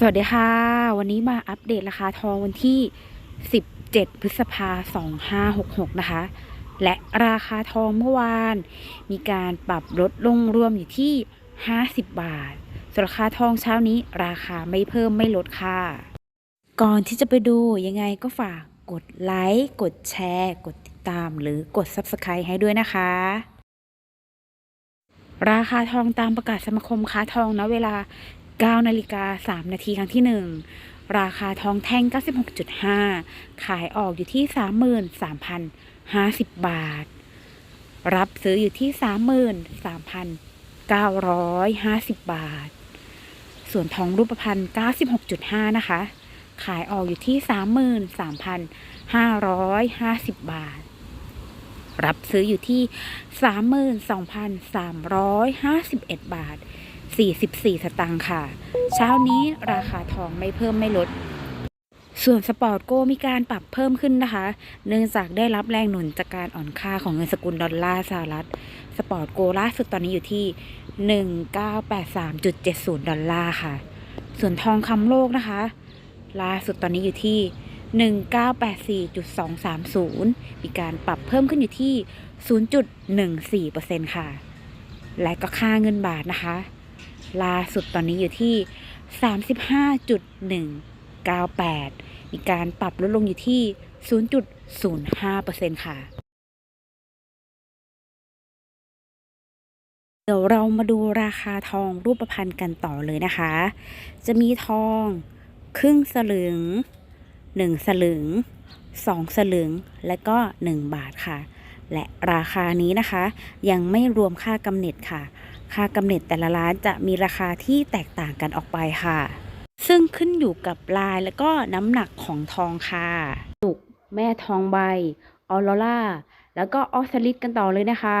สวัสดีค่ะ วันนี้มาอัปเดตราคาทองวันที่ 17 พฤษภา2566 นะคะ และราคาทองเมื่อวาน มีการปรับลดลงรวมอยู่ที่ 50 บาท ส่วนราคาทองเช้านี้ราคาไม่เพิ่มไม่ลดค่ะ ก่อนที่จะไปดูยังไงก็ฝากกดไลค์ กดแชร์ กดติดตามหรือกด Subscribe ให้ด้วยนะคะ ราคาทองตามประกาศสมาคมค้าทองนะเวลา 9นาฬิกา3นาทีครั้งที่ 1 ราคาทองแท่ง 96.5 ขายออกอยู่ที่ 33,050 บาท รับซื้ออยู่ที่ 33,950 บาท ส่วนทองรูปพรรณ96.5 นะคะ ขายออกอยู่ที่ 33,550 บาท รับซื้ออยู่ที่ 32,351 บาท 44 สตางค์ค่ะ เช้านี้ราคาทองไม่เพิ่มไม่ลด ส่วนสปอร์ตโกมีการปรับเพิ่มขึ้นนะคะ เนื่องจากได้รับแรงหนุนจากการอ่อนค่าของเงินสกุลดอลลาร์สหรัฐ สปอร์ตโกล่าสุดตอนนี้อยู่ที่ 1983.70 ดอลลาร์ค่ะ ส่วนทองคำโลกนะคะ ล่าสุดตอนนี้อยู่ที่1984.230 มีการปรับเพิ่มขึ้นอยู่ที่ 0.14%ค่ะ และก็ค่าเงินบาทนะคะ ล่าสุดตอนนี้อยู่ที่ 35.198 มีการปรับลดลงอยู่ที่ 0.05%ค่ะเดี๋ยวเรามาดูราคาทองรูปพรรณกันต่อเลยนะคะ จะมีทองครึ่งสลึง 1 สลึง 2 สลึง และก็ 1 บาทค่ะ และราคานี้นะคะ ยังไม่รวมค่ากำเนิดค่ะ ค่ากำเนิดแต่ละร้านจะมีราคาที่แตกต่างกันออกไปค่ะ ซึ่งขึ้นอยู่กับลายและก็น้ำหนักของทองค่ะตุกแม่ทองใบออโรล่าแล้วก็ออสลิดกันต่อเลยนะคะ